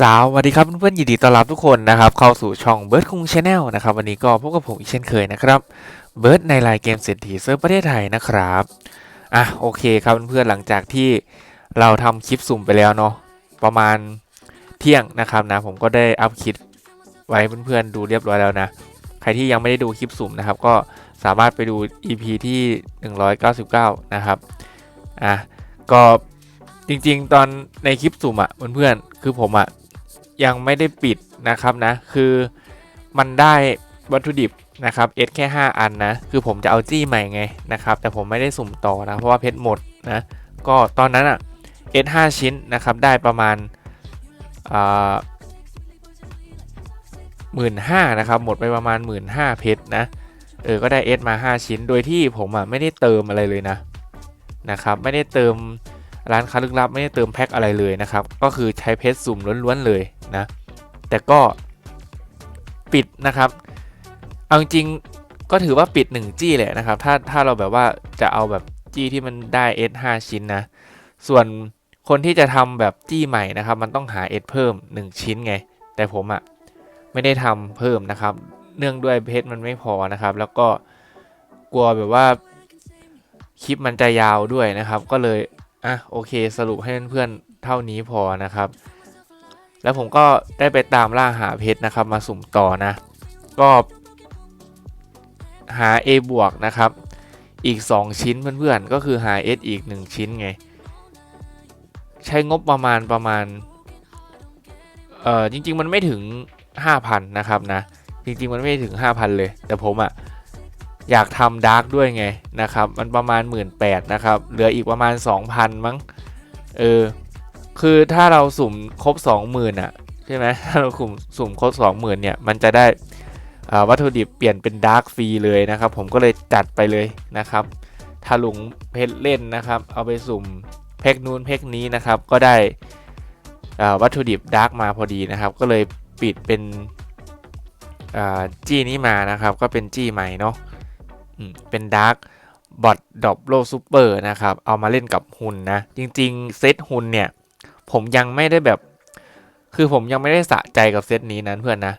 สวัสดีครับเพื่อนๆยินดีต้อนรับทุกคนนะครับเข้าสู่ช่องเบิร์ดคุงชาแนลนะครับวันนี้ก็พบกับผมอีกเช่นเคยนะครับเบิร์ดในรายเกมเศรษฐีเซิร์ฟประเทศไทยนะครับอะโอเคครับเพื่อนๆหลังจากที่เราทำคลิปสุ่มไปแล้วเนาะประมาณเที่ยงนะครับนะผมก็ได้อัพคลิปไว้เพื่อนๆดูเรียบร้อยแล้วนะใครที่ยังไม่ได้ดูคลิปสุ่มนะครับก็สามารถไปดู EP ที่ 199 นะครับอะก็จริงๆ ตอนในคลิปสุ่มอะ่ะเพื่อนๆคือผมอะ่ะ ยังไม่ได้ปิดนะครับนะ คือมันได้วัตถุดิบนะครับเอสแค่ 5 อันนะ คือผมจะเอาจี้ใหม่ไงนะครับ แต่ผมไม่ได้สุ่มต่อนะ เพราะว่าเพชรหมดนะ ก็ตอนนั้นอะเอส5ชิ้นนะครับ ได้ประมาณหมื่นห้านะครับ หมดไปประมาณหมื่นห้าเพชรนะ เออ ก็ได้เอสมา 5 ชิ้น โดยที่ผมอะไม่ได้เติมอะไรเลยนะ นะครับ ไม่ได้เติม ร้านค้าลึกลับไม่ได้เติมแพ็คอะไรเลยนะครับ ก็คือใช้เพชรสุ่มล้วนๆเลยนะ แต่ก็ปิดนะครับ เอาจริงก็ถือว่าปิด 1 จี้แหละนะครับ ถ้าถ้าเราแบบว่าจะเอาแบบจี้ที่มันได้ S5 ชิ้นนะ ส่วนคนที่จะทำแบบจี้ใหม่นะครับ มันต้องหา S เพิ่ม 1 ชิ้นไง แต่ผมอะ่ะไม่ได้ทำเพิ่มนะครับ เนื่องด้วยเพชรมันไม่พอนะครับ แล้วก็กลัวแบบว่าคลิปมันจะยาวด้วยนะครับ ก็เลย อะโอเคสรุปให้เพื่อนๆเท่านี้พอนะครับ แล้วผมก็ได้ไปตามล่าหาเพชรนะครับ มาสุ่มต่อนะ ก็หา A บวกนะครับ อีก 2 ชิ้นเพื่อนๆก็คือหา S อีก 1 ชิ้นไง ใช้งบประมาณประมาณเอ่อจริง ๆ มันไม่ถึง 5,000 นะครับนะ จริง ๆ มันไม่ถึง 5,000 เลย แต่ผมอะ่ะ อยากทำดาร์กด้วยไงนะครับ มันประมาณ 1 8ื่นนะครับ เหลืออีกประมาณ 2,000 มั้ง เออ คือถ้าเราสุ่มครบ 20,000อะใช่ไหมถ้าเราสุ่มสุ่มครบ 20,000เนี่ย มันจะได้วัตถุดิบเปลี่ยนเป็นดาร์กฟรีเลยนะครับ ผมก็เลยจัดไปเลยนะครับถ้าลุงเพชรเล่นนะครับ เอาไปสุ่มเพกนู้นเพกนี้นะครับ ก็ได้วัตถุดิบดาร์กมาพอดีนะครับ ก็เลยปิดเป็นจี้นี้มานะครับ ก็เป็นจี้ใหม่เนาะ เป็นดาร์กบอทดอบโลซูเปอร์นะครับ เอามาเล่นกับหุ่นนะ จริงๆ เซตหุ่นเนี่ย ผมยังไม่ได้แบบ คือผมยังไม่ได้สะใจกับเซตนี้นะเพื่อนนะ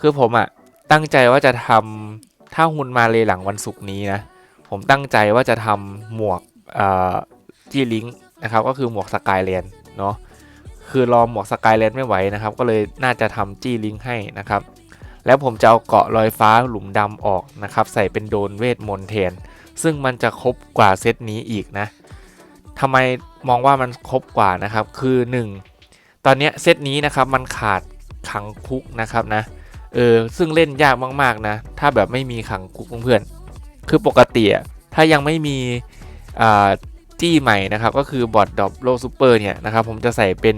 คือผมอะตั้งใจว่าจะทำถ้าหุ่นมาเลยหลังวันศุกร์นี้นะ ผมตั้งใจว่าจะทำหมวกจีลิงนะครับ ก็คือหมวกสกายแลนเนาะคือรอหมวกสกายแลนไม่ไหวนะครับ ก็เลยน่าจะทำจี้ลิงให้นะครับ แล้วผมจะเอาเกาะลอยฟ้าหลุมดำออกนะครับ ใส่เป็นโดนเวทมนต์แทน ซึ่งมันจะครบกว่าเซตนี้อีกนะทำไมมองว่ามันครบกว่านะครับ คือ 1 ตอนนี้เซตนี้นะครับมันขาดขังคุกนะครับนะ เออ ซึ่งเล่นยากมากๆนะ ถ้าแบบไม่มีขังคุกเพื่อน คือปกติถ้ายังไม่มีอ่าจี้ใหม่นะครับ ก็คือบอทดอบโลซูเปอร์เนี่ยนะครับ ผมจะใส่เป็น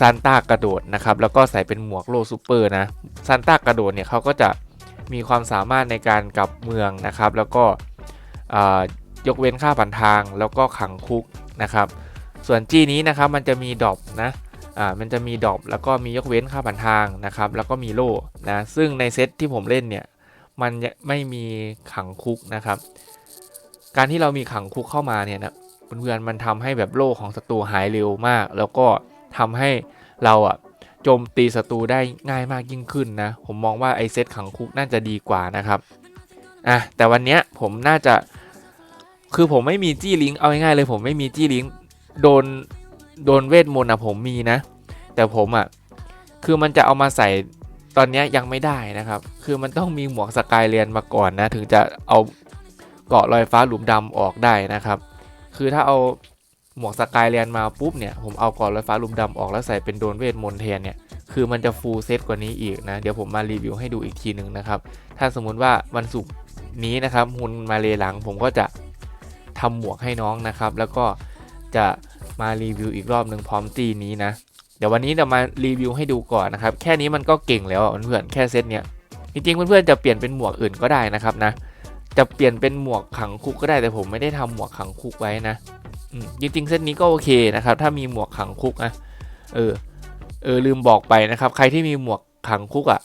ซานต้ากระโดดนะครับแล้วก็ใส่เป็นหมวกโลซูเปอร์นะซานต้ากระโดดเนี่ยเขาก็จะมีความสามารถในการกลับเมืองนะครับ แล้วก็ยกเว้นค่าผ่านทางแล้วก็ขังคุกนะครับ ส่วนจี้นี้นะครับมันจะมีดอบนะอ่ามันจะมีดอบแล้วก็มียกเว้นค่าผ่านทางนะครับ แล้วก็มีโล่นะซึ่งในเซตที่ผมเล่นเนี่ยมันไม่มีขังคุกนะครับ การที่เรามีขังคุกเข้ามาเนี่ยนะเพื่อนๆมันทำให้แบบโล่ของศัตรูหายเร็วมาก แล้วก็ ทำให้เราอะโจมตีศัตรูได้ง่ายมากยิ่งขึ้นนะ ผมมองว่าไอเซตขังคุกน่าจะดีกว่านะครับอะแต่วันเนี้ยผมน่าจะคือผมไม่มีจี้ลิงก์เอาง่ายๆเลยผมไม่มีจี้ลิงก์โดนโดนเวทมนต์อะผมมีนะ แต่ผมอะคือมันจะเอามาใส่ตอนนี้ยังไม่ได้นะครับ คือมันต้องมีหมวกสกายเรียนมาก่อนนะ ถึงจะเอาเกาะลอยฟ้าหลุมดำออกได้นะครับ คือถ้าเอา หมวกสกายเรียนมาปุ๊บเนี่ยผมเอากาะลอยฟ้าลุมดำออกแล้วใส่เป็นโดนเวทมนต์แทนเนี่ยคือมันจะฟูลเซตกว่านี้อีกนะ เดี๋ยวผมมารีวิวให้ดูอีกทีหนึ่งนะครับ ถ้าสมมุติว่าวันศุกร์นี้นะครับหุนมาเลหลังผมก็จะทำหมวกให้น้องนะครับ แล้วก็จะมารีวิวอีกรอบหนึ่งพร้อมตีนี้นะ เดี๋ยววันนี้เรามารีวิวให้ดูก่อนนะครับ แค่นี้มันก็เก่งแล้วเพื่อนๆแค่เซตเนี้ยจริงๆเพื่อนๆจะเปลี่ยนเป็นหมวกอื่นก็ได้นะครับนะ จะเปลี่ยนเป็นหมวกขังคุกก็ได้แต่ผมไม่ได้ทำหมวกขังคุกไว้นะ จริงๆเซตนี้ก็โอเคนะครับ ถ้ามีหมวกขังคุกนะเออ เออลืมบอกไปนะครับ ใครที่มีหมวกขังคุกอะ่ะ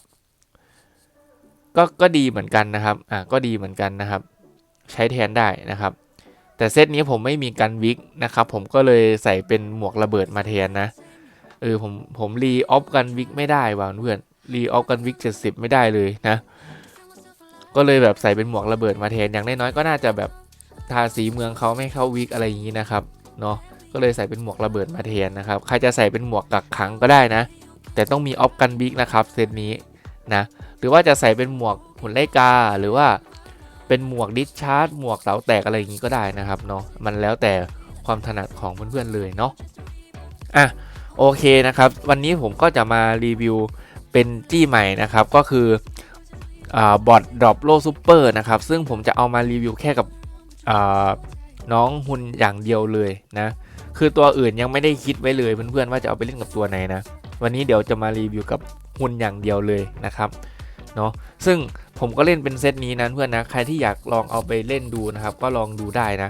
ก็ก็ดีเหมือนกันนะครับ อ่าก็ดีเหมือนกันนะครับ ใช้แทนได้นะครับ แต่เซตนี้ผมไม่มีกันวิกนะครับ ผมก็เลยใส่เป็นหมวกระเบิดมาแทนนะเออผมผมรีออฟกันวิกไม่ได้ว่ะเพื่อนรีออฟกันวิกเจ็ดสิบไม่ได้เลยนะ ก็เลยแบบใส่เป็นหมวกระเบิดมาแทนอย่างน้อยๆก็น่าจะแบบ ทาสีเมืองเขาไม่เข้าวิกอะไรอย่างนี้นะครับเนาะก็เลยใส่เป็นหมวกระเบิดมาแทนนะครับใครจะใส่เป็นหมวกกักขังก็ได้นะ แต่ต้องมีออฟกันวิกนะครับเซตนี้นะหรือว่าจะใส่เป็นหมวกหุ่นไลกาหรือว่าเป็นหมวกดิสชาร์จหมวกเสาแตกอะไรอย่างนี้ก็ได้นะครับเนาะมันแล้วแต่ความถนัดของเพื่อนๆเลยเนาะอะโอเคนะครับ วันนี้ผมก็จะมารีวิวเป็นจี้ใหม่นะครับก็คือบอทดรอปโลซูเปอร์นะครับซึ่งผมจะเอามารีวิวแค่กับ น้องหุ่นอย่างเดียวเลยนะ คือตัวอื่นยังไม่ได้คิดไว้เลยเพื่อนๆว่าจะเอาไปเล่นกับตัวไหนนะ วันนี้เดี๋ยวจะมารีวิวกับหุ่นอย่างเดียวเลยนะครับเนาะซึ่งผมก็เล่นเป็นเซตนี้นะเพื่อนนะ ใครที่อยากลองเอาไปเล่นดูนะครับ ก็ลองดูได้นะ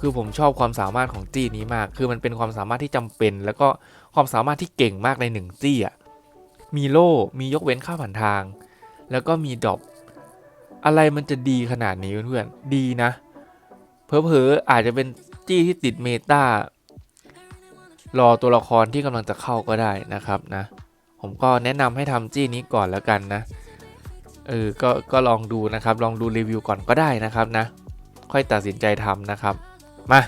คือผมชอบความสามารถของจี้นี้มาก คือมันเป็นความสามารถที่จำเป็น แล้วก็ความสามารถที่เก่งมากในหนึ่งจี้อะ มีโล่ มียกเว้นค่าผ่านทาง แล้วก็มีดรอปอะไรมันจะดีขนาดนี้เพื่อนๆ ดีนะ เพอเพอๆอาจจะเป็นจี้ที่ติดเมตารอตัวละครที่กำลังจะเข้าก็ได้นะครับนะ ผมก็แนะนำให้ทำจี้นี้ก่อนแล้วกันนะเออก็ก็ลองดูนะครับ ลองดูรีวิวก่อนก็ได้นะครับนะ ค่อยตัดสินใจทำนะครับ มา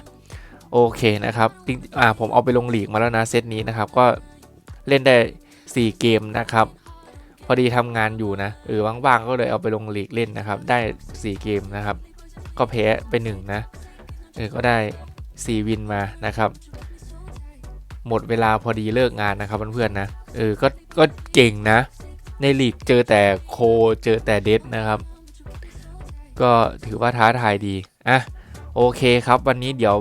โอเคนะครับจริงอ่าผมเอาไปลงหลีกมาแล้วนะเซตนี้นะครับ ก็เล่นได้ 4 เกมนะครับ พอดีทำงานอยู่นะเออว่างๆก็เลยเอาไปลงหลีกเล่นนะครับ ได้ 4 เกมนะครับ ก็แพ้ไป1นะเออก็ได้ 4 วินมานะครับ หมดเวลาพอดีเลิกงานนะครับเพื่อนๆนะเออก็ก็เก่งนะ ในลีกเจอแต่โคเจอแต่เดดนะครับ ก็ถือว่าท้าทายดีอะโอเคครับ วันนี้เดี๋ยว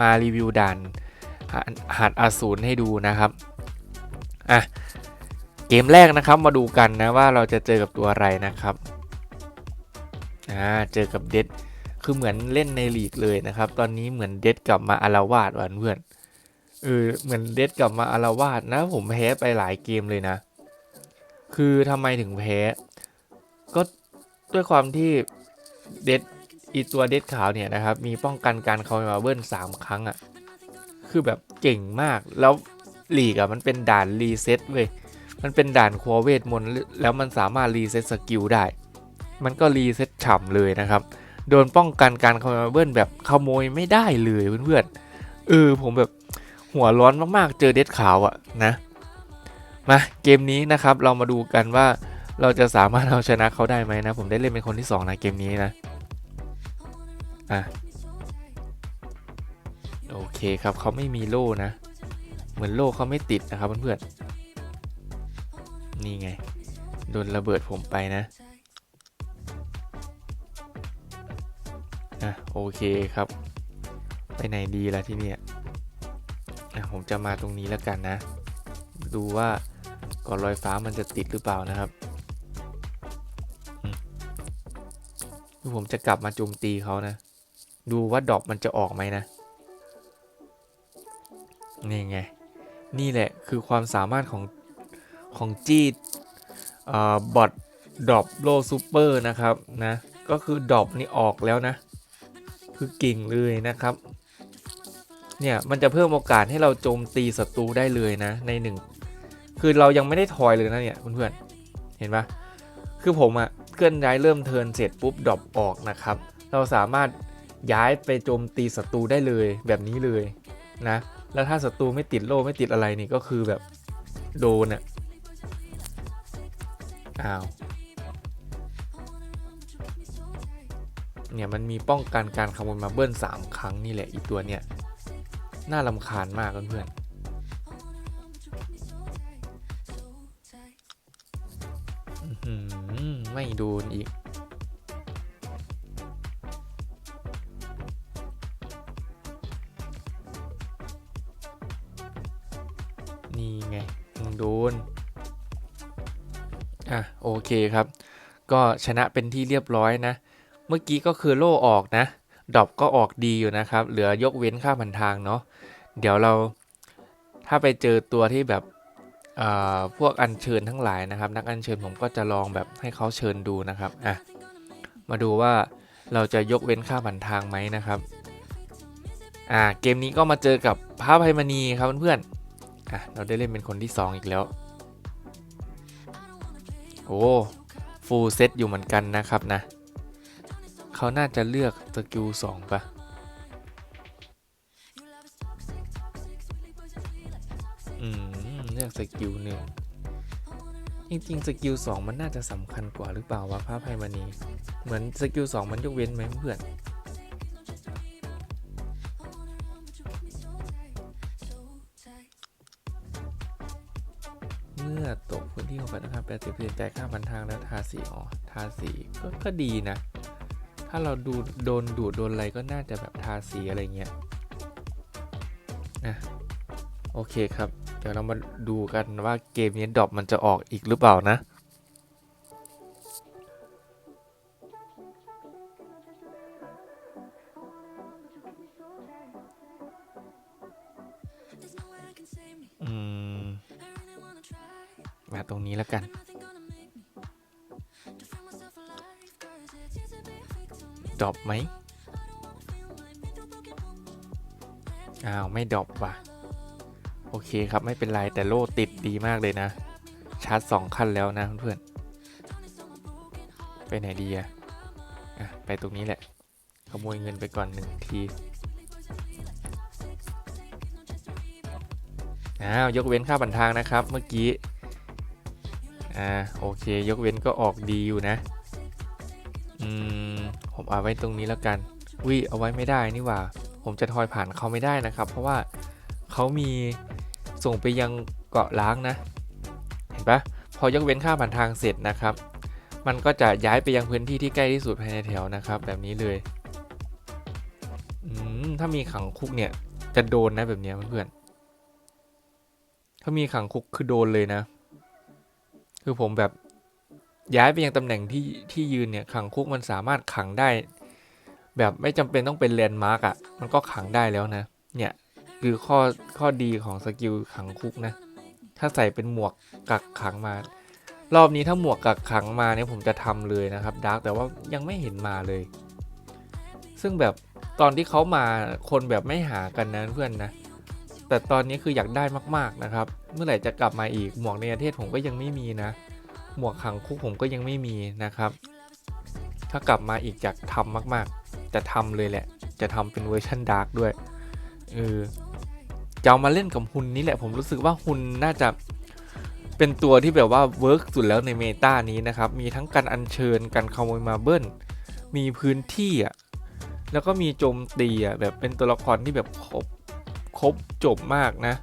มารีวิวด่านหัดอาสูรให้ดูนะครับอะเกมแรกนะครับมาดูกันนะว่าเราจะเจอกับตัวอะไรนะครับอ่าเจอกับเดด คือเหมือนเล่นในลีกเลยนะครับ ตอนนี้เหมือนเดดกลับมาอารวาสวันเพื่อนเออเหมือนเดดกลับมาอารวาสนะ ผมแพ้ไปหลายเกมเลยนะ คือทำไมถึงแพ้ ก็ด้วยความที่เดดอีตัวเดดขาวเนี่ยนะครับ มีป้องกันการคอมมาเบิลสามครั้งอะ่ะ คือแบบเก่งมากแล้วลีกอะมันเป็นด่านรีเซ็ตเว้ยมันเป็นด่านครัวเวทมนต์แล้วมันสามารถรีเซ็ตสกิลได้ มันก็รีเซ็ตฉ่ำเลยนะครับ โดนป้องกันการคอมมาเบิลแบบขโมยไม่ได้เลยเพื่อนๆเออผมแบบหัวร้อนมากๆ เจอเดดขาวอะนะมาเกมนี้นะครับเรามาดูกันว่าเราจะสามารถเอาชนะเขาได้ไหมนะ ผมได้เล่นเป็นคนที่2นะเกมนี้นะอะโอเคครับเขาไม่มีโล่นะ เหมือนโล่เขาไม่ติดนะครับเพื่อนๆนี่ไงโดนระเบิดผมไปนะะโอเคครับ ไปไหนดีล่ะที่เนี่ยผมจะมาตรงนี้แล้วกันนะ ดูว่าก่อนลอยฟ้ามันจะติดหรือเปล่านะครับคือผมจะกลับมาโจมตีเขานะ ดูว่าดอกมันจะออกไหมนะ นี่ไง นี่แหละคือความสามารถของ ของจีดบอทดรอปโลซูเปอร์นะครับนะ ก็คือดรอปนี่ออกแล้วนะ คือเก่งเลยนะครับ เนี่ยมันจะเพิ่มโอกาสให้เราโจมตีศัตรูได้เลยนะในหนึ่งคือเรายังไม่ได้ทอยเลยนะเนี่ยเพื่อนๆเห็นปะคือผมอะเคลื่อนย้ายเริ่มเทินเสร็จปุ๊บดรอปออกนะครับ เราสามารถย้ายไปโจมตีศัตรูได้เลยแบบนี้เลยนะ แล้วถ้าศัตรูไม่ติดโล่ไม่ติดอะไรนี่ก็คือแบบโดนอะอ้าว เนี่ยมันมีป้องกันการขโมยมาเบิ้ล3 ครั้งนี่แหละอีตัวเนี่ย น่าลำคาญมากเพื่อนไม่โดนอีก นี่ไงมึงโดน อะ โอเคครับ ก็ชนะเป็นที่เรียบร้อยนะ เมื่อกี้ก็คือโล่ออกนะดรอปก็ออกดีอยู่นะครับ เหลือยกเว้นค่าพันทางเนาะเดี๋ยวเราถ้าไปเจอตัวที่แบบพวกอัญเชิญทั้งหลายนะครับ นักอัญเชิญผมก็จะลองแบบให้เขาเชิญดูนะครับอะมาดูว่าเราจะยกเว้นค่าพันทางไหมนะครับอ่าเกมนี้ก็มาเจอกับพระภัยมณีครับเพื่อนอะเราได้เล่นเป็นคนที่ 2 อีกแล้วโอ้ฟูลเซตอยู่เหมือนกันนะครับนะ เขาน่าจะเลือกสกิล2ปะอืม เลือกสกิลหนึ่งจริงๆสกิล2มันน่าจะสำคัญกว่าหรือเปล่าวะพระภัยมณีเหมือนสกิล2มันยกเว้นไหมเพื่อนเมื่อตกพื้นที่ของฝันนะครับแปดสิบเปอร์เซ็นต์จ่ายค่าพันทางแล้วทาสีอ๋อทาสีก็ก็ดีนะ ถ้าเราดูโดนดูดโดนอะไรก็น่าจะแบบทาสีอะไรเงี้ยนะโอเคครับ เดี๋ยวเรามาดูกันว่าเกมนี้ดรอปมันจะออกอีกหรือเปล่านะอืมมาตรงนี้แล้วกัน ดรอปไหมอ้าวไม่ดรอปว่ะ โอเคครับไม่เป็นไร แต่โล่ติดดีมากเลยนะ ชาร์จสองขั้นแล้วนะเพื่อนๆไปไหนดีอะอะไปตรงนี้แหละ ขโมยเงินไปก่อนหนึ่งทีอ้าวยกเว้นค่าบันทางนะครับเมื่อกี้ อ่าโอเค ยกเว้นก็ออกดีอยู่นะ อืม ผมเอาไว้ตรงนี้แล้วกันวิเอาไว้ไม่ได้นี่หว่า ผมจะทอยผ่านเขาไม่ได้นะครับ เพราะว่าเขามีส่งไปยังเกาะล้างนะ เห็นปะพอยกเว้นค่าผ่านทางเสร็จนะครับ มันก็จะย้ายไปยังพื้นที่ที่ใกล้ที่สุดภายในแถวนะครับ แบบนี้เลยอืมถ้ามีขังคุกเนี่ยจะโดนนะแบบนี้เพื่อนๆถ้ามีขังคุกคือโดนเลยนะ คือผมแบบ ย้ายไปยังตำแหน่งที่ที่ยืนเนี่ยขังคุกมันสามารถขังได้ แบบไม่จำเป็นต้องเป็นแลนด์มาร์กอะมันก็ขังได้แล้วนะ เนี่ยคือข้อข้อดีของสกิลขังคุกนะ ถ้าใส่เป็นหมวกกักขังมา รอบนี้ถ้าหมวกกักขังมาเนี่ยผมจะทำเลยนะครับดาร์กแต่ว่ายังไม่เห็นมาเลย ซึ่งแบบตอนที่เขามาคนแบบไม่หากันนะเพื่อนนะแต่ตอนนี้คืออยากได้มากๆนะครับ เมื่อไหร่จะกลับมาอีกหมวกในประเทศผมก็ยังไม่มีนะ หมวกขังคุกผมก็ยังไม่มีนะครับ ถ้ากลับมาอีกอยากทำมากๆ จะทำเลยแหละ จะทำเป็นเวอร์ชันดาร์กด้วยเออจะเอามาเล่นกับหุ่นนี้แหละ ผมรู้สึกว่าหุ่นน่าจะเป็นตัวที่แบบว่าเวิร์กสุดแล้วในเมตานี้นะครับ มีทั้งการอัญเชิญการขโมยมาเบิลมีพื้นที่อะ แล้วก็มีโจมตีอะแบบเป็นตัวละครที่แบบครบครบจบมากนะ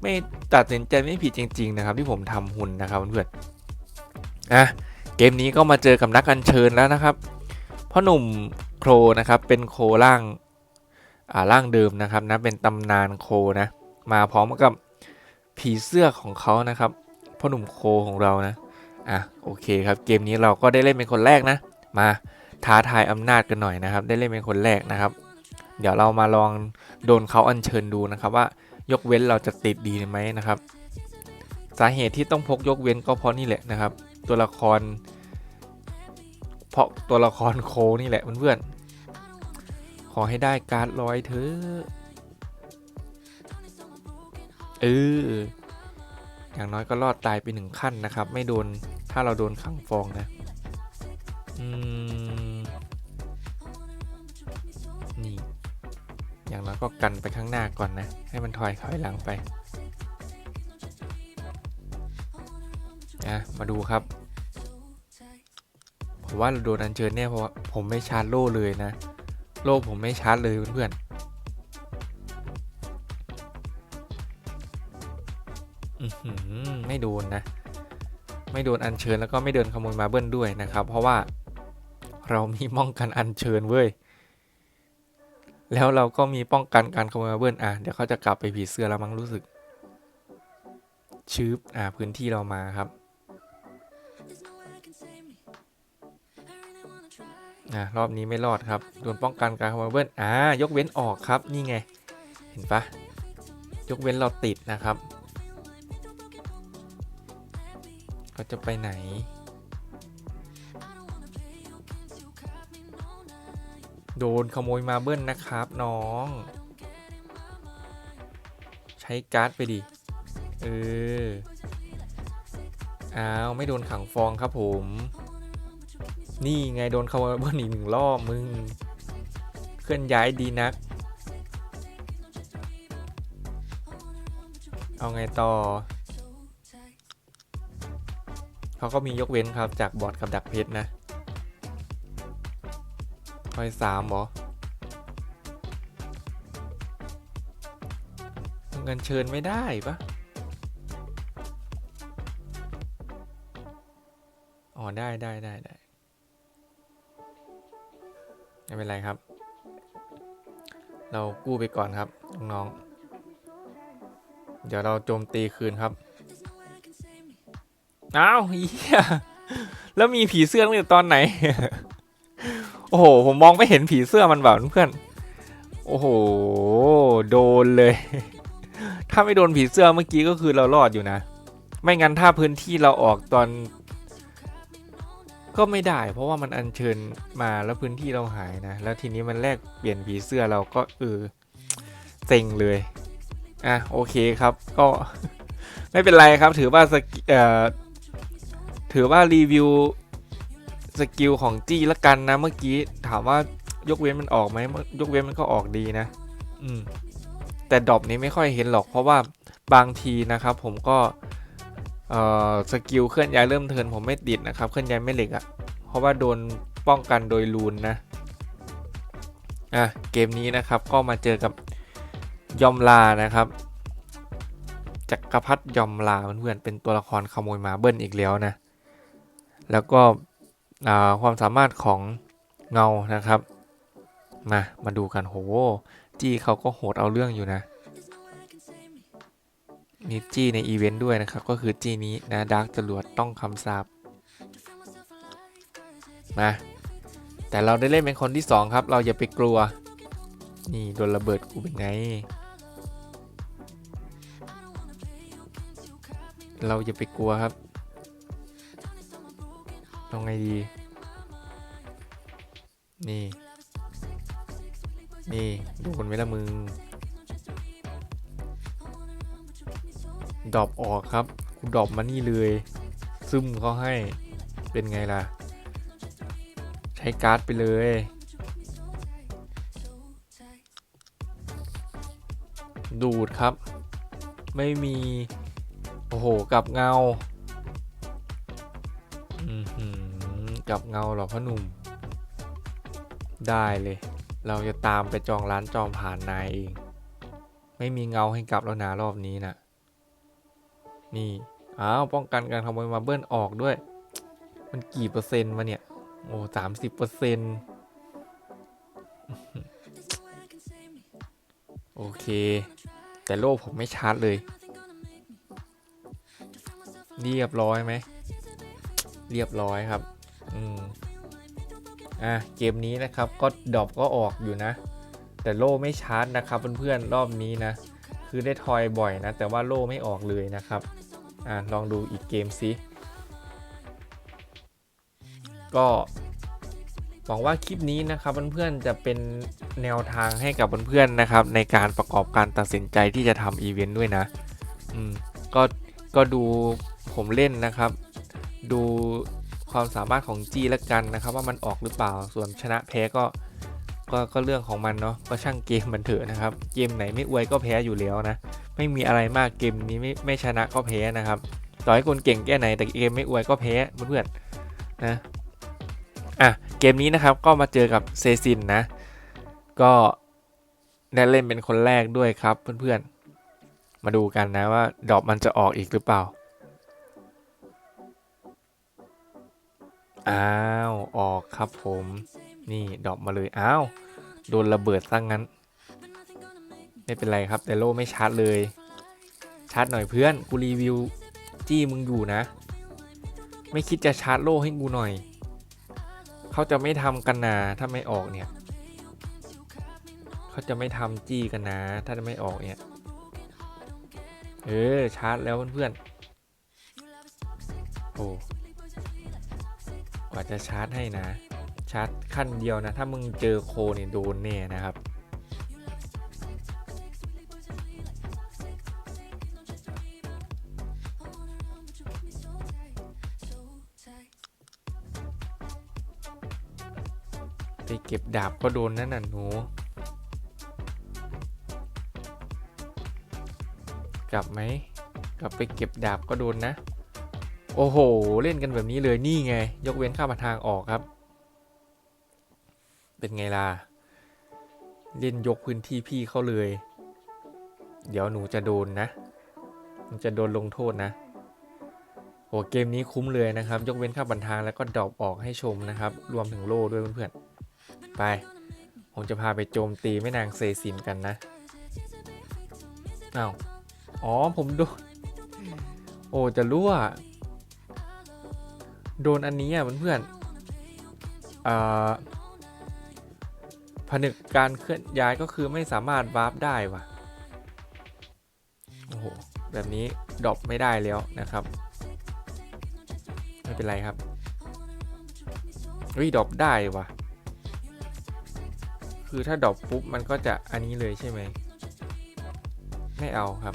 ไม่ตัดสินใจไม่ผิดจริง ๆ นะครับ ที่ผมทำหุ่นนะครับเพื่อนๆ อะเกมนี้ก็มาเจอกับนักอัญเชิญแล้วนะครับพ่อหนุ่มโครนะครับเป็นโคร่างอ่าร่างเดิมนะครับนะเป็นตำนานโคนะมาพร้อมกับผีเสื้อของเขานะครับพ่อหนุ่มโคของเรานะอะโอเคครับเกมนี้เราก็ได้เล่นเป็นคนแรกนะ มาท้าทายอำนาจกันหน่อยนะครับ ได้เล่นเป็นคนแรกนะครับ เดี๋ยวเรามาลองโดนเขาอัญเชิญดูนะครับ ว่ายกเว้นเราจะติดดีไหมนะครับ สาเหตุที่ต้องพกยกเว้นก็เพราะนี่แหละนะครับ ตัวละคร เพราะตัวละครโคนี่แหละเพื่อนๆขอให้ได้การ์ดร้อยเถอะเอออย่างน้อยก็รอดตายไปหนึ่งขั้นนะครับ ไม่โดนถ้าเราโดนขังฟองนะนี่ อย่างน้อยก็กันไปข้างหน้าก่อนนะ ให้มันถอยถอยหลังไป อะมาดูครับ ผมว่าเราโดนอัญเชิญเนี่ยเพราะว่าผมไม่ชาร์จโล่เลยนะ โล่ผมไม่ชาร์จเลยเพื่อนๆไม่โดนนะ ไม่โดนอัญเชิญแล้วก็ไม่เดินขโมยมาเบิ้ลด้วยนะครับ เพราะว่าเรามีป้องกันอัญเชิญเว้ย แล้วเราก็มีป้องกันการขโมยมาเบิ้ลอะเดี๋ยวเขาจะกลับไปผีเสื้อแล้วมั้งรู้สึกชืบอะพื้นที่เรามาครับ อะรอบนี้ไม่รอดครับโดนป้องกันการขโมยเบิ้ลอ่ายกเว้นออกครับนี่ไง เห็นปะยกเว้นเราติดนะครับก็จะไปไหนโดนขโมยมาเบิ้ลนะครับน้อง ใช้การ์ดไปดิเอออ้าว ไม่โดนขังฟองครับผม นี่ไงโดนขโมยบนอีกหนึ่งรอบมึง เคลื่อนย้ายดีนัก เอาไงต่อ เขาก็มียกเว้นครับจากบอร์ดกับดักเพชรนะคอยสามหรอเงินเชิญไม่ได้ปะอ๋อ ได้ได้ได้ได้ ไม่เป็นไรครับ เรากู้ไปก่อนครับน้องๆเดี๋ยวเราโจมตีคืนครับอ้าวเฮียแล้วมีผีเสื้อตั้งแต่ตอนไหน โอ้โห ผมมองไม่เห็นผีเสื้อมันแบบเพื่อน โอ้โห โดนเลย ถ้าไม่โดนผีเสื้อเมื่อกี้ก็คือเรารอดอยู่นะ ไม่งั้นถ้าพื้นที่เราออกตอน ก็ไม่ได้ เพราะว่ามันอัญเชิญมาแล้วพื้นที่เราหายนะ แล้วทีนี้มันแลกเปลี่ยนผีเสื้อเราก็เออเซ็งเลย อะโอเคครับ ก็ไม่เป็นไรครับ ถือว่าสกิเอ่อถือว่ารีวิวสกิลของจี้ละกันนะเมื่อกี้ถามว่ายกเว้นมันออกไหมยกเว้นมันก็ออกดีนะ อืมแต่ดรอปนี้ไม่ค่อยเห็นหรอกเพราะว่าบางทีนะครับ ผมก็ เอ่อสกิลเคลื่อนย้ายเริ่มเทินผมไม่ติดนะครับ เคลื่อนย้ายไม่เหล็กอะ่ะ เพราะว่าโดนป้องกันโดยลูนนะ อะ เกมนี้นะครับก็มาเจอกับยอมลานะครับจักรพรรดิยอมลาเพื่อนเป็นตัวละครขโมยมาเบิ้ลอีกแล้วนะ แล้วก็ความสามารถของเงานะครับ มา มาดูกันโห จี้เขาก็โหดเอาเรื่องอยู่นะ มีจี้ในอีเวนต์ด้วยนะครับ ก็คือจี้นี้นะดาร์กจรวดต้องคำสาปมาแต่เราได้เล่นเป็นคนที่ 2 ครับ เราอย่าไปกลัว นี่โดนระเบิดกูเป็นไง เราอย่าไปกลัวครับทำไงดี นี่ นี่โดนไหมละมึง ดรอปออกครับกูดรอปมานี่เลย ซึมเขาให้เป็นไงล่ะ ใช้การ์ดไปเลย ดูดครับ ไม่มี โอ้โห กับเงาอือกับเงาหรอพ่อหนุ่ม ได้เลย เราจะตามไปจองร้านจอมผ่านนายเอง ไม่มีเงาให้กลับแล้วนะรอบนี้น่ะ นี่ อ้าว ป้องกันการขโมยมาเบิ้ลออกด้วย มันกี่เปอร์เซ็นต์มาเนี่ย โอ้สามสิบเปอร์เซ็นต์โอเค แต่โล่ผมไม่ชาร์จเลย เรียบร้อยไหม เรียบร้อยครับ อืม อะ เกมนี้นะครับ ก็ดอปก็ออกอยู่นะ แต่โล่ไม่ชาร์จนะครับเพื่อนๆ รอบนี้นะ คือได้ทอยบ่อยนะ แต่ว่าโล่ไม่ออกเลยนะครับ อ่าลองดูอีกเกมซิก็หวังว่าคลิปนี้นะครับเพื่อนๆจะเป็นแนวทางให้กับเพื่อนๆนะครับ ในการประกอบการตัดสินใจที่จะทำอีเวนต์ด้วยนะอืมก็ก็ดูผมเล่นนะครับ ดูความสามารถของจีละกันนะครับ ว่ามันออกหรือเปล่าส่วนชนะแพ้ก็ก็ก็เรื่องของมันเนาะก็ช่างเกมมันเถอะนะครับ เกมไหนไม่อวยก็แพ้อยู่แล้วนะ ไม่มีอะไรมากเกมนี้ไม่ไม่ชนะก็แพ้นะครับ ต่อให้คนเก่งแค่ไหนแต่เกมไม่อวยก็แพ้เพื่อนๆนะอะเกมนี้นะครับก็มาเจอกับเซซินนะ ก็ได้เล่นเป็นคนแรกด้วยครับเพื่อนๆ มาดูกันนะว่าดอกมันจะออกอีกหรือเปล่า อ้าว ออกครับผม นี่ดอกมาเลย อ้าว โดนระเบิดซะงงั้น ไม่เป็นไรครับ แต่โลไม่ชาร์จเลย ชาร์จหน่อยเพื่อน กูรีวิว จี้มึงอยู่นะ ไม่คิดจะชาร์จโลให้กูหน่อย เขาจะไม่ทำกันนะถ้าไม่ออกเนี่ย เขาจะไม่ทำจี้กันนะถ้าไม่ออกเนี่ย เออ ชาร์จแล้วเพื่อนๆโอ้กว่าจะชาร์จให้นะ ชาร์จขั้นเดียวนะ ถ้ามึงเจอโคเนี่ยโดนแน่นะครับ ดาบก็โดนนั่นน่ะหนู กลับไหม กลับไปเก็บดาบก็โดนนะ โอ้โห เล่นกันแบบนี้เลยนี่ไง ยกเว้นข้ามทางออกครับ เป็นไงล่ะ เล่นยกพื้นที่พี่เขาเลย เดี๋ยวหนูจะโดนนะหนูจะโดนลงโทษนะโอ้เกมนี้คุ้มเลยนะครับ ยกเว้นค่าบันทางแล้วก็ดรอปออกให้ชมนะครับ รวมถึงโล่ด้วยเพื่อนๆ ไป ผมจะพาไปโจมตีแม่นางเซซินกันนะอ้าวอ๋อ ผมโดน โอ้ จะรู้ว่าโดนอันนี้อะเพื่อนๆอ่าผนึกการเคลื่อนย้ายก็คือไม่สามารถวาร์ปได้ว่ะ โอ้โห แบบนี้ดรอปไม่ได้แล้วนะครับ ไม่เป็นไรครับ เฮ้ยดรอปได้ว่ะ คือถ้าดรอปปุ๊บมันก็จะอันนี้เลยใช่ไหมไม่เอาครับ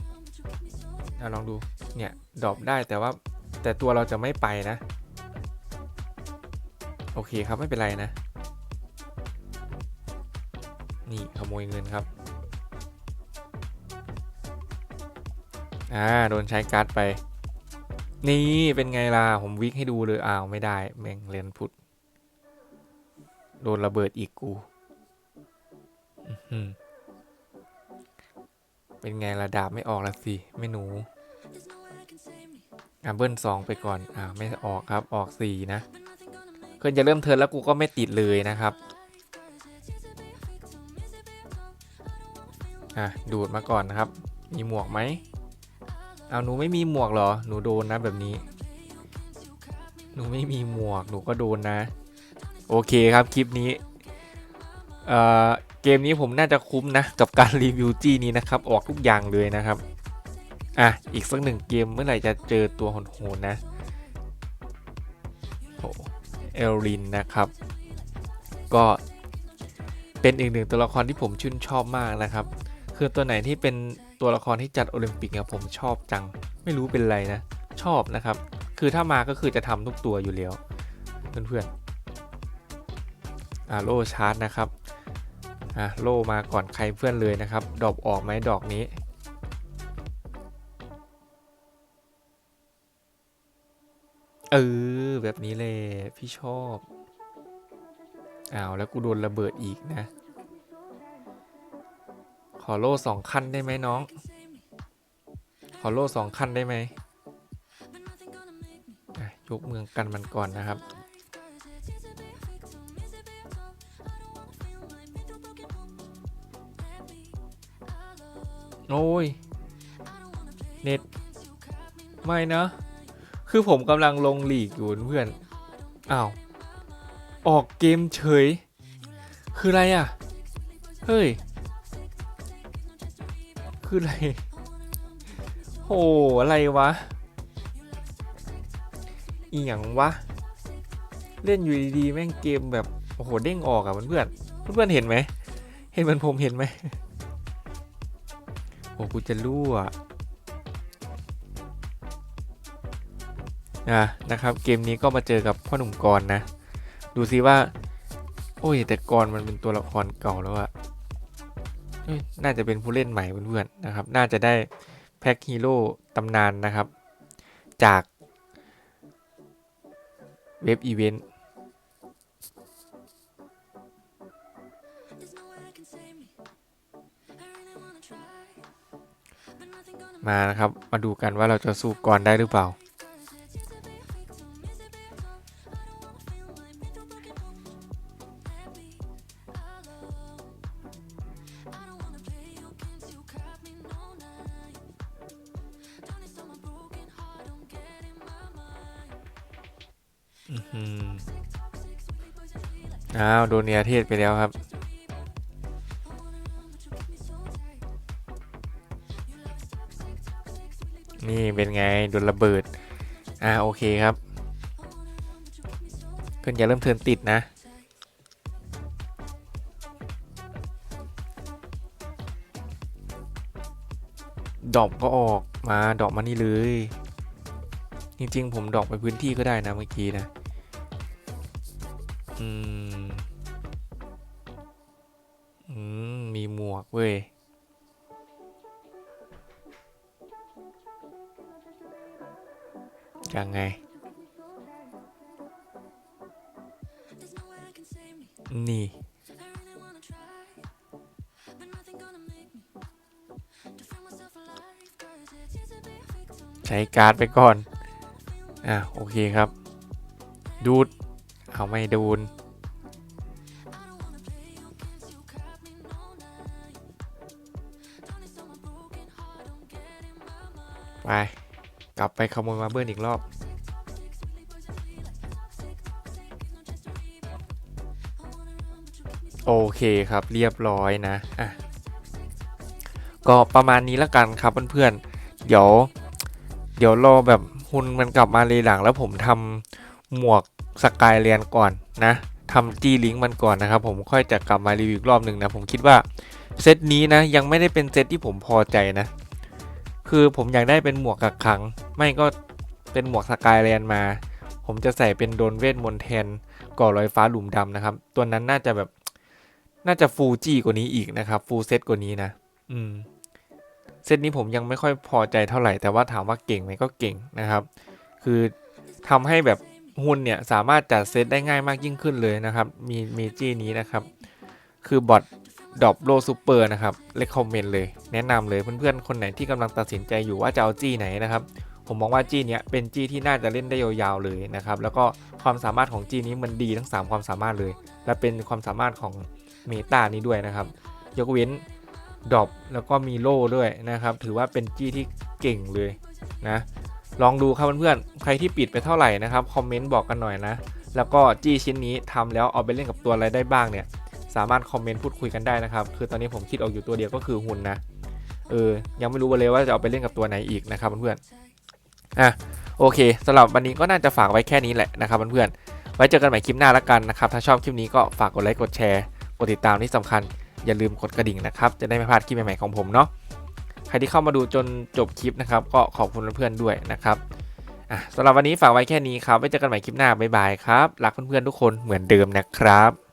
เอาลองดูเนี่ยดรอปได้แต่ว่าแต่ตัวเราจะไม่ไปนะ โอเคครับไม่เป็นไรนะ นี่ขโมยเงินครับอ่าโดนใช้การ์ดไป นี่เป็นไงล่ะ ผมวิกให้ดูเลยอ้าวไม่ได้ แม่งเรียนพุทธโดนระเบิดอีกกู เป็นไงละดาบไม่ออกละสิ ไม่หนู อะเบิ้ลสองไปก่อน อ่าไม่ออกครับออกสี่นะเพื่อนจะเริ่มเทิร์นแล้วกูก็ไม่ติดเลยนะครับ อะดูดมาก่อนนะครับ มีหมวกไหมเอาหนูไม่มีหมวกหรอ หนูโดนนะแบบนี้ หนูไม่มีหมวก หนูก็โดนนะ โอเคครับคลิปนี้ เอ่อ เกมนี้ผมน่าจะคุ้มนะ กับการรีวิวจี้นี้นะครับ ออกทุกอย่างเลยนะครับ อะ อีกสักหนึ่งเกมเมื่อไหร่จะเจอตัวโหดๆนะโอ้เอลลินนะครับ ก็เป็นอีกหนึ่งตัวละครที่ผมชื่นชอบมากนะครับ คือตัวไหนที่เป็นตัวละครที่จัดโอลิมปิกเนี่ยผมชอบจัง ไม่รู้เป็นไรนะ ชอบนะครับ คือถ้ามาก็คือจะทำทุกตัวอยู่แล้ว เพื่อนๆอ่าโลชาร์จนะครับ อ่าโล่มาก่อนใครเพื่อนเลยนะครับ ดอกออกไหมดอกนี้เออแบบนี้เลยพี่ชอบอ้าวแล้วกูโดนระเบิดอีกนะ ขอโล่สองขั้นได้ไหมน้อง ขอโล่สองขั้นได้ไหมยกเมืองกันมันก่อนนะครับ โอ้ย เน็ต ไม่นะ คือผมกำลังลงหลีกอยู่เพื่อน อ้าว ออกเกมเฉย คืออะไรอะ เฮ้ย คืออะไร โอ้อะไรวะ อีหยังวะ เล่นอยู่ดีๆแม่งเกมแบบ โอ้โห เด้งออกอะเพื่อนๆเพื่อนๆเห็นไหม เห็นเหมือนผมเห็นไหมโอ้กูจะรั่วอะนะครับ เกมนี้ก็มาเจอกับพ่อหนุ่มกรนะ ดูซิว่า โอ้ยแต่กรมันเป็นตัวละครเก่าแล้วอะน่าจะเป็นผู้เล่นใหม่เพื่อนๆนะครับ น่าจะได้แพ็คฮีโร่ตำนานนะครับ จากเว็บอีเวนต์ มานะครับ มาดูกันว่าเราจะสู้กรได้หรือเปล่าอื้อหืออ้าว โดนเนียเทศไปแล้วครับ นี่เป็นไงโดนระเบิด อ่าโอเคครับ เพื่อนอย่าเริ่มเทินติดนะ ดอกก็ออกมาดอกมานี่เลย จริงๆ ผมดอกไปพื้นที่ก็ได้นะเมื่อกี้นะ อืม อืม มีหมวกเว้ย ยังไง นี่ ใช้การ์ดไปก่อน อะ โอเคครับ ดูด เอาไม่ดูนไป กลับไปขโมยมาเบิร์นอีกรอบ โอเคครับเรียบร้อยนะอะก็ประมาณนี้ล้วกันครับเพื่อนๆ เดี๋ยว เดี๋ยวรอแบบหุ่นมันกลับมาเลยหลังแล้วผมทำหมวกสกายเรียนก่อนนะทำจีลิงก์มันก่อนนะครับ ผมค่อยจะกลับมารีวิวอีกรอบหนึ่งนะ ผมคิดว่าเซตนี้นะยังไม่ได้เป็นเซตที่ผมพอใจนะ คือผมอยากได้เป็นหมวกกักขัง ไม่ก็เป็นหมวกสกายเรียนมา ผมจะใส่เป็นโดนเวทมนต์แทนก่อรอยฟ้าหลุมดำนะครับ ตัวนั้นน่าจะแบบน่าจะฟูจี้กว่านี้อีกนะครับฟูเซตกว่านี้นะ อืมเซตนี้ผมยังไม่ค่อยพอใจเท่าไหร่แต่ว่าถามว่าเก่งไหมก็เก่งนะครับ คือทำให้แบบหุ่นเนี่ยสามารถจัดเซตได้ง่ายมากยิ่งขึ้นเลยนะครับ มีเมจี้นี้นะครับ คือบอท ดอบโลซูเปอร์นะครับเลคคอมเมนต์เลย แนะนำเลยเพื่อนๆ คนไหนที่กำลังตัดสินใจอยู่ว่าจะเอาจี้ไหนนะครับ ผมมองว่าจี้เนี้ยเป็นจี้ที่น่าจะเล่นได้ยาวๆเลยนะครับ แล้วก็ความสามารถของจี้นี้มันดีทั้ง 3 ความสามารถเลย และเป็นความสามารถของเมตานี้ด้วยนะครับ ยกเว้นดอปแล้วก็มีโล่ด้วยนะครับ ถือว่าเป็นจี้ที่เก่งเลยนะ ลองดูครับเพื่อนๆ ใครที่ปิดไปเท่าไหร่นะครับ คอมเมนต์บอกกันหน่อยนะ แล้วก็จี้ชิ้นนี้ทำแล้วเอาไปเล่นกับตัวอะไรได้บ้างเนี่ย สามารถคอมเมนต์พูดคุยกันได้นะครับ คือตอนนี้ผมคิดออกอยู่ตัวเดียวก็คือหุ่นนะ เออ ยังไม่รู้เลยว่าจะเอาไปเล่นกับตัวไหนอีกนะครับเพื่อนๆ อะ โอเคสำหรับวันนี้ก็น่าจะฝากไว้แค่นี้แหละนะครับเพื่อนๆ ไว้เจอกันใหม่คลิปหน้าละกันนะครับ ถ้าชอบคลิปนี้ก็ฝากกดไลค์กดแชร์กดติดตามที่สำคัญ อย่าลืมกดกระดิ่งนะครับ จะได้ไม่พลาดคลิปใหม่ๆของผมเนาะ ใครที่เข้ามาดูจนจบคลิปนะครับ ก็ขอบคุณเพื่อนๆด้วยนะครับอะสำหรับวันนี้ฝากไว้แค่นี้ครับ ไว้เจอกันใหม่คลิปหน้า บ๊ายบายครับ รักเพื่อนๆทุกคนเหมือนเดิมนะครับ